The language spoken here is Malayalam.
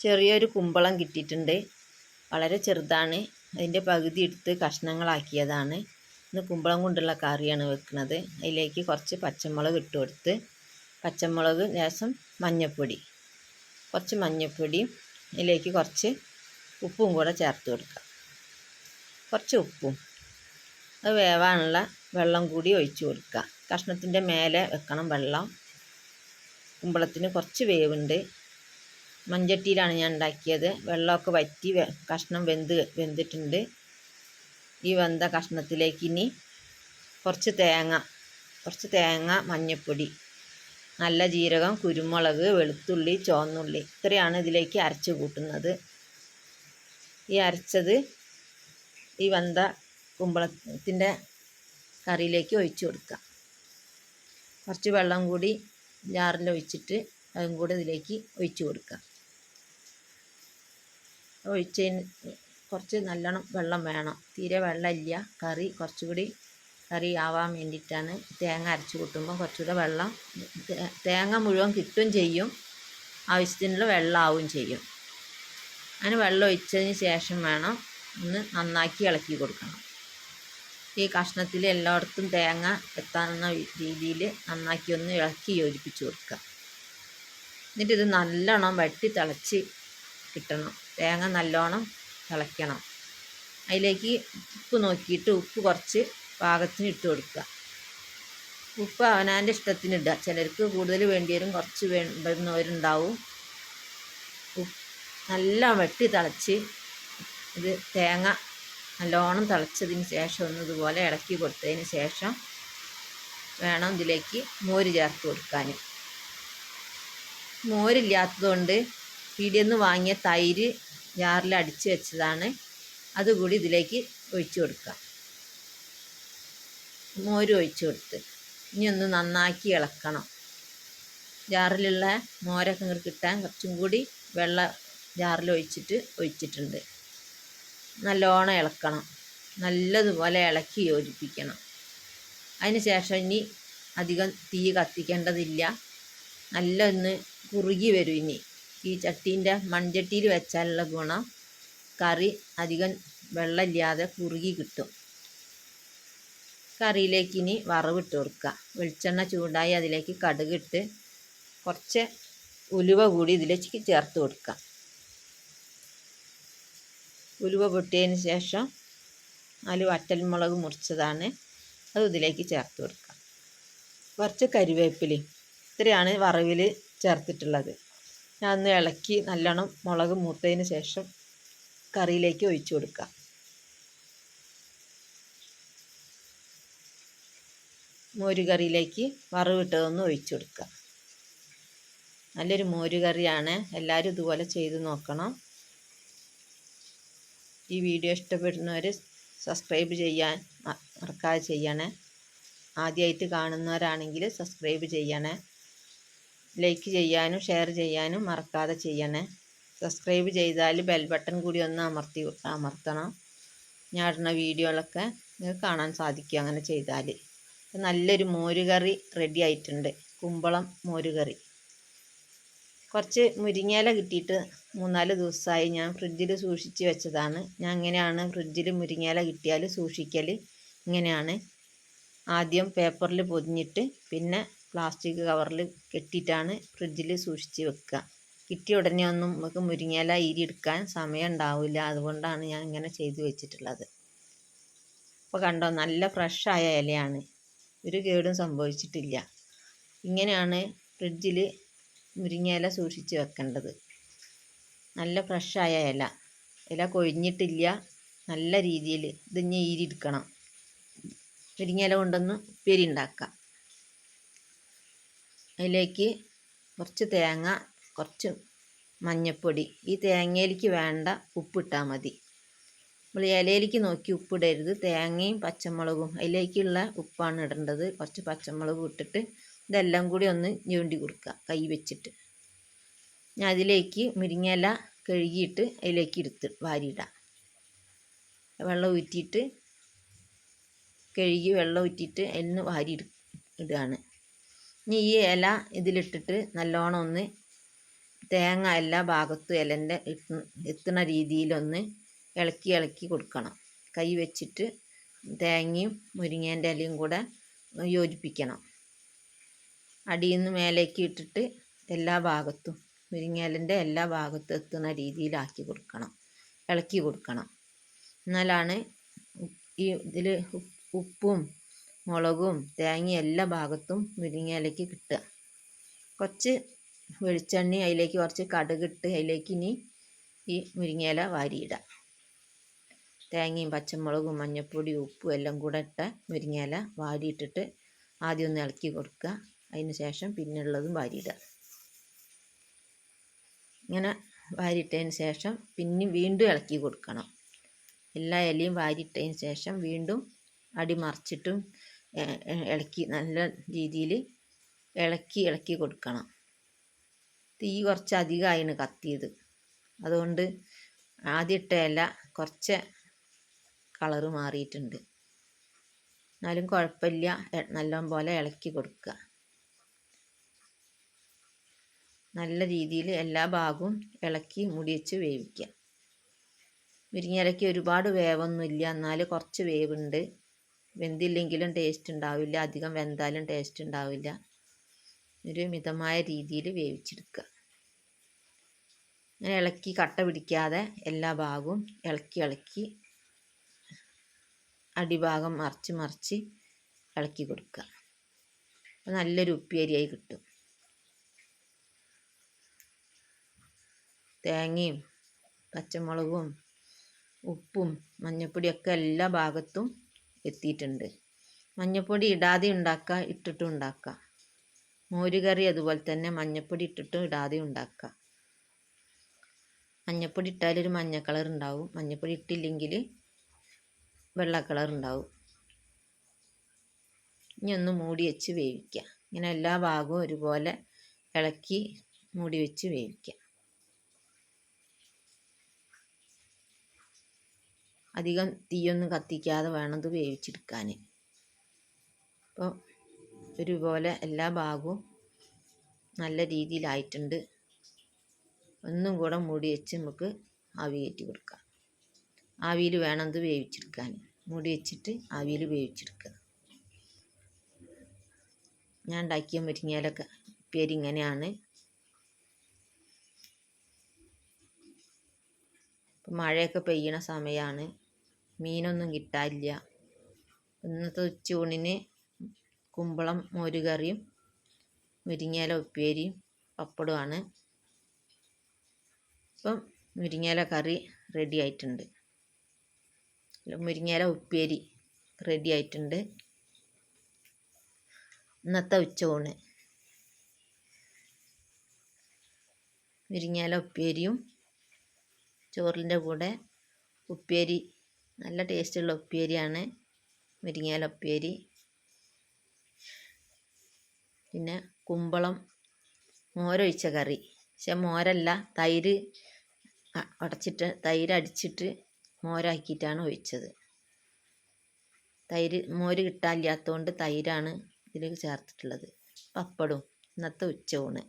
ചെറിയൊരു കുമ്പളം കിട്ടിയിട്ടുണ്ട്. വളരെ ചെറുതാണ്. അതിന്റെ പകുതി എടുത്ത് കഷ്ണങ്ങളാക്കിയതാണ്. ഇന്ന് കുമ്പളം കൊണ്ടുള്ള കറിയാണ് വെക്കുന്നത്. അതിലേക്ക് കുറച്ച് പച്ചമുളക് ഇട്ട് കൊടുത്ത് പച്ചമുളക് ലേശം മഞ്ഞൾപ്പൊടി കുറച്ച് മഞ്ഞൾപ്പൊടിയും അതിലേക്ക് കുറച്ച് ഉപ്പും കൂടെ ചേർത്ത് കൊടുക്കുക കുറച്ച് ഉപ്പും. അത് വേവാനുള്ള വെള്ളം കൂടി ഒഴിച്ചു കൊടുക്കുക കഷ്ണത്തിന്റെ മേലെ വെക്കണം വെള്ളം. കുമ്പളത്തിന് കുറച്ച് വേവുണ്ട്. മൺചട്ടിയിലാണ് ഞാൻ ഉണ്ടാക്കിയത്. വെള്ളമൊക്കെ വറ്റി കഷ്ണം വെന്ത് വെന്തിട്ടുണ്ട്. ഈ വെന്ത കഷ്ണത്തിലേക്ക് ഇനി കുറച്ച് തേങ്ങ കുറച്ച് തേങ്ങ മഞ്ഞൾപ്പൊടി നല്ല ജീരകം കുരുമുളക് വെളുത്തുള്ളി ചുവന്നുള്ളി ഇത്രയാണ് ഇതിലേക്ക് അരച്ച് കൂട്ടുന്നത്. ഈ അരച്ചത് ഈ വെന്ത കുമ്പളത്തിന്റെ കറിയിലേക്ക് ഒഴിച്ചു കൊടുക്കുക. കുറച്ച് വെള്ളം കൂടി ജാറിൽ ഒഴിച്ചിട്ട് അതും കൂടി ഇതിലേക്ക് ഒഴിച്ചു കൊടുക്കുക. ഒഴിച്ചതിന് കുറച്ച് നല്ലോണം വെള്ളം വേണം. തീരെ വെള്ളമില്ല. കറി കുറച്ചുകൂടി കറി ആവാൻ വേണ്ടിയിട്ടാണ്. തേങ്ങ അരച്ച് കൂട്ടുമ്പോൾ കുറച്ചുകൂടെ വെള്ളം തേങ്ങ മുഴുവൻ കിട്ടുകയും ചെയ്യും. ആവശ്യത്തിനുള്ള വെള്ളമാവും ചെയ്യും. അങ്ങനെ വെള്ളം ഒഴിച്ചതിന് ശേഷം വേണം ഒന്ന് നന്നാക്കി ഇളക്കി കൊടുക്കണം. ഈ കഷ്ണത്തിൽ എല്ലായിടത്തും തേങ്ങ എത്താവുന്ന രീതിയിൽ നന്നാക്കി ഒന്ന് ഇളക്കി യോജിപ്പിച്ച് കൊടുക്കുക. എന്നിട്ടിത് നല്ലോണം വെട്ടി തിളച്ച് കിട്ടണം. തേങ്ങ നല്ലോണം തിളയ്ക്കണം. അതിലേക്ക് ഉപ്പ് നോക്കിയിട്ട് ഉപ്പ് കുറച്ച് പാകത്തിന് ഇട്ട് കൊടുക്കുക. ഉപ്പ് അവനാന്റെ ഇഷ്ടത്തിന് ഇടുക ചിലർക്ക് കൂടുതൽ വേണ്ടി വരും കുറച്ച് വേണ്ടുന്നവരുണ്ടാവും. നല്ല വെട്ടി തിളച്ച് ഇത് തേങ്ങ നല്ലോണം തിളച്ചതിന് ശേഷം ഒന്ന് ഇതുപോലെ ഇളക്കി കൊടുത്തതിന് ശേഷം വേണം ഇതിലേക്ക് മോര് ചേർത്ത് കൊടുക്കാൻ. മോരില്ലാത്തതുകൊണ്ട് പീടിയെന്ന് വാങ്ങിയ തൈര് ജാറിൽ അടിച്ച് വെച്ചതാണ്. അതുകൂടി ഇതിലേക്ക് ഒഴിച്ചു കൊടുക്കാം മോര് ഒഴിച്ചു കൊടുത്ത്. ഇനി ഒന്ന് നന്നാക്കി ഇളക്കണം. ജാറിലുള്ള മോരൊക്കെ ഇങ്ങോട്ട് കിട്ടാൻ കുറച്ചും കൂടി വെള്ളം ജാറിൽ ഒഴിച്ചിട്ട് ഒഴിച്ചിട്ടുണ്ട്. നല്ലോണം ഇളക്കണം. നല്ലതുപോലെ ഇളക്കി യോജിപ്പിക്കണം. അതിന് ശേഷം ഇനി അധികം തീ കത്തിക്കേണ്ടതില്ല. നല്ല ഒന്ന് കുറുകി വരും ഇനി. ഈ ചട്ടീന്റെ മൺചട്ടിയിൽ വെച്ചാലുള്ള ഗുണം കറി അധികം വെള്ളമില്ലാതെ കുറുകി കിട്ടും. കറിയിലേക്ക് ഇനി വറവിട്ട് കൊടുക്കുക. വെളിച്ചെണ്ണ ചൂടായി അതിലേക്ക് കടുകിട്ട് കുറച്ച് ഉലുവ കൂടി ഇതിലേക്ക് ചേർത്ത് കൊടുക്കുക. ഉലുവ പൊട്ടിയതിന് ശേഷം നാല് വറ്റൽമുളക് മുറിച്ചതാണ് അത് ഇതിലേക്ക് ചേർത്ത് കൊടുക്കുക. കുറച്ച് കരിവേപ്പിലയും ഇത്രയാണ് വറവിൽ ചേർത്തിട്ടുള്ളത്. ഞാൻ ഒന്ന് ഇളക്കി നല്ലോണം മുളക് മൂത്തതിന് ശേഷം കറിയിലേക്ക് ഒഴിച്ചു കൊടുക്കുക. മോര് കറിയിലേക്ക് വറവിട്ടതൊന്ന് ഒഴിച്ചു കൊടുക്കുക. നല്ലൊരു മോര് കറിയാണ്. എല്ലാവരും ഇതുപോലെ ചെയ്ത് നോക്കണം. ഈ വീഡിയോ ഇഷ്ടപ്പെടുന്നവർ സബ്സ്ക്രൈബ് ചെയ്യാൻ മറക്കാതെ ചെയ്യണേ. ആദ്യമായിട്ട് കാണുന്നവരാണെങ്കിൽ സബ്സ്ക്രൈബ് ചെയ്യണേ. ലൈക്ക് ചെയ്യാനും ഷെയർ ചെയ്യാനും മറക്കാതെ ചെയ്യണേ. സബ്സ്ക്രൈബ് ചെയ്താൽ ബെൽ ബട്ടൺ കൂടി ഒന്ന് അമർത്തി അമർത്തണം. ഞാൻ ഇടുന്ന വീഡിയോകളൊക്കെ നിങ്ങൾക്ക് കാണാൻ സാധിക്കും അങ്ങനെ ചെയ്താൽ നല്ലൊരു മോരുകറി റെഡി ആയിട്ടുണ്ട്. കുമ്പളം മോരുകറി. കുറച്ച് മുരിങ്ങയില കിട്ടിയിട്ട് മൂന്നാൽ ദിവസമായി ഞാൻ ഫ്രിഡ്ജിൽ സൂക്ഷിച്ച് വെച്ചതാണ്. ഞാൻ ഇങ്ങനെയാണ് ഫ്രിഡ്ജിൽ മുരിങ്ങയില കിട്ടിയാൽ സൂക്ഷിക്കൽ ഇങ്ങനെയാണ്. ആദ്യം പേപ്പറിൽ പൊതിഞ്ഞിട്ട് പിന്നെ പ്ലാസ്റ്റിക് കവറിൽ കെട്ടിയിട്ടാണ് ഫ്രിഡ്ജിൽ സൂക്ഷിച്ച് വെക്കുക. കിട്ടിയ ഉടനെ ഒന്നും നമുക്ക് മുരിങ്ങയില ഈരിയെടുക്കാൻ സമയം ഉണ്ടാവില്ല. അതുകൊണ്ടാണ് ഞാൻ ഇങ്ങനെ ചെയ്തു വെച്ചിട്ടുള്ളത്. അപ്പോൾ കണ്ടോ നല്ല ഫ്രഷായ ഇലയാണ്. ഒരു കേടും സംഭവിച്ചിട്ടില്ല. ഇങ്ങനെയാണ് ഫ്രിഡ്ജിൽ മുരിങ്ങയില സൂക്ഷിച്ച് വെക്കേണ്ടത്. നല്ല ഫ്രഷായ ഇല. ഇല കൊഴിഞ്ഞിട്ടില്ല. നല്ല രീതിയിൽ ഇതിഞ്ഞ് ഈരിയെടുക്കണം മുരിങ്ങയില കൊണ്ടൊന്ന് ഉപ്പേരി ഉണ്ടാക്കാം. അതിലേക്ക് കുറച്ച് തേങ്ങ കുറച്ച് മഞ്ഞൾപ്പൊടി ഈ തേങ്ങയിലേക്ക് വേണ്ട ഉപ്പിട്ടാൽ മതി. നമ്മൾ ഇലയിലേക്ക് നോക്കി ഉപ്പിടരുത്. തേങ്ങയും പച്ചമുളകും അതിലേക്കുള്ള ഉപ്പാണ് ഇടേണ്ടത്. കുറച്ച് പച്ചമുളക് ഇട്ടിട്ട് ഇതെല്ലാം കൂടി ഒന്ന് ഞൂണ്ടി കൊടുക്കുക കൈ വെച്ചിട്ട്. ഞാൻ അതിലേക്ക് മുരിങ്ങയില കഴുകിയിട്ട് അതിലേക്ക് എടുത്ത് വാരിയിടാം. വെള്ളം ഊറ്റിയിട്ട് കഴുകി വെള്ളം ഊറ്റിയിട്ട് അതിൽ നിന്ന് വാരി ഇട- ഇടുകയാണ്. ഇനി ഈ ഇല ഇതിലിട്ടിട്ട് നല്ലോണം ഒന്ന് തേങ്ങ എല്ലാ ഭാഗത്തും ഇലന്റെ എത്തുന്ന രീതിയിലൊന്ന് ഇളക്കി ഇളക്കി കൊടുക്കണം. കൈ വെച്ചിട്ട് തേങ്ങയും മുരിങ്ങേന്റെ ഇലയും കൂടെ യോജിപ്പിക്കണം. അടിയിൽ നിന്ന് മേലേക്ക് ഇട്ടിട്ട് എല്ലാ ഭാഗത്തും മുരിങ്ങേലിന്റെ എല്ലാ ഭാഗത്തും എത്തുന്ന രീതിയിലാക്കി കൊടുക്കണം. ഇളക്കി കൊടുക്കണം. എന്നാലാണ് ഈ ഇതിൽ ഉപ്പും മുളകും തേങ്ങയും എല്ലാ ഭാഗത്തും മുരിങ്ങയിലേക്ക് കിട്ടുക. കുറച്ച് വെളിച്ചെണ്ണ അതിലേക്ക് കുറച്ച് കടുകിട്ട് അതിലേക്ക് ഇനി ഈ മുരിങ്ങയില വാരിയിടുക. തേങ്ങയും പച്ചമുളകും മഞ്ഞൾപ്പൊടി ഉപ്പും എല്ലാം കൂടെ ഇട്ട മുരിങ്ങയില വാരിയിട്ടിട്ട് ആദ്യം ഒന്ന് ഇളക്കി കൊടുക്കുക. അതിന് ശേഷം പിന്നുള്ളതും വാരിയിടുക. ഇങ്ങനെ വാരിയിട്ടതിന് ശേഷം പിന്നെ വീണ്ടും ഇളക്കി കൊടുക്കണം. എല്ലാ ഇലയും വാരിയിട്ടതിന് ശേഷം വീണ്ടും അടി മറിച്ചിട്ടും ഇളക്കി നല്ല രീതിയിൽ ഇളക്കി ഇളക്കി കൊടുക്കണം. തീ കുറച്ച് അധികമായിന് കത്തിയത്. അതുകൊണ്ട് ആദ്യം ഇട്ട ഇല കുറച്ച് കളറ് മാറിയിട്ടുണ്ട്. എന്നാലും കുഴപ്പമില്ല. നല്ലോണം പോലെ ഇളക്കി കൊടുക്കുക. നല്ല രീതിയിൽ എല്ലാ ഭാഗവും ഇളക്കി മുടി വെച്ച് വേവിക്കുക. മുരിങ്ങയിലയ്ക്ക് ഒരുപാട് വേവൊന്നുമില്ല. എന്നാൽ കുറച്ച് വേവുണ്ട്. വെന്തില്ലെങ്കിലും ടേസ്റ്റ് ഉണ്ടാവില്ല. അധികം വെന്താലും ടേസ്റ്റ് ഉണ്ടാവില്ല. ഒരു മിതമായ രീതിയിൽ വേവിച്ചെടുക്കുക. അങ്ങനെ ഇളക്കി കട്ട പിടിക്കാതെ എല്ലാ ഭാഗവും ഇളക്കി ഇളക്കി അടിഭാഗം മറിച്ച് മറിച്ച് ഇളക്കി കൊടുക്കുക. നല്ലൊരു ഉപ്പേരിയായി കിട്ടും. തേങ്ങയും പച്ചമുളകും ഉപ്പും മഞ്ഞപ്പൊടിയൊക്കെ എല്ലാ ഭാഗത്തും എത്തിയിട്ടുണ്ട്. മഞ്ഞൾപ്പൊടി ഇടാതെ ഉണ്ടാക്കുക ഇട്ടിട്ടും ഉണ്ടാക്കുക. മോരുകറി അതുപോലെ തന്നെ മഞ്ഞൾപ്പൊടി ഇട്ടിട്ടും ഇടാതെ ഉണ്ടാക്കുക. മഞ്ഞൾപ്പൊടി ഇട്ടാലൊരു മഞ്ഞ കളർ ഉണ്ടാവും. മഞ്ഞൾപ്പൊടി ഇട്ടില്ലെങ്കിൽ വെള്ള കളർ ഉണ്ടാവും. ഇനി ഒന്ന് മൂടി വെച്ച് വേവിക്കുക. ഇങ്ങനെ എല്ലാ ഭാഗവും ഒരുപോലെ ഇളക്കി മൂടി വെച്ച് വേവിക്കുക. അധികം തീയൊന്നും കത്തിക്കാതെ വേണം ഇത് വേവിച്ചെടുക്കാൻ. അപ്പോൾ ഒരുപോലെ എല്ലാ ഭാഗവും നല്ല രീതിയിലായിട്ടുണ്ട്. ഒന്നും കൂടെ മൂടി വെച്ച് നമുക്ക് ആവി കയറ്റി കൊടുക്കാം. ആവിയിൽ വേണം ഇത് വേവിച്ചെടുക്കാൻ. മൂടി വെച്ചിട്ട് ആവിയിൽ വേവിച്ചെടുക്കുക. ഞാൻ ഉണ്ടാക്കിയ മുരിങ്ങയിലൊക്കെ ഇപ്പം മഴയൊക്കെ പെയ്യണ സമയമാണ്. മീനൊന്നും കിട്ടാനില്ല. ഇന്നത്തെ ഉച്ചയൂണിന് കുമ്പളം മോരുകറിയും മുരിങ്ങയില ഉപ്പേരിയും പപ്പടമാണ് ഇപ്പം മുരിങ്ങയില കറി റെഡി ആയിട്ടുണ്ട്. മുരിങ്ങയില ഉപ്പേരി റെഡി ആയിട്ടുണ്ട്. ഇന്നത്തെ ഉച്ചയൂണ്. മുരിങ്ങയില ഉപ്പേരിയും ചോറിന്റെ കൂടെ ഉപ്പേരി നല്ല ടേസ്റ്റുള്ള ഉപ്പേരിയാണ്. മുരിങ്ങയില ഉപ്പേരി. പിന്നെ കുമ്പളം മോരൊഴിച്ച കറി. പക്ഷെ മോരല്ല തൈര് ഉടച്ചിട്ട് തൈര് അടിച്ചിട്ട് മോരാക്കിയിട്ടാണ് ഒഴിച്ചത്. തൈര് മോര് കിട്ടാനില്ലാത്തതുകൊണ്ട് തൈരാണ് ഇതിൽ ചേർത്തിട്ടുള്ളത്. പപ്പടും ഇന്നത്തെ ഉച്ചയൂണ്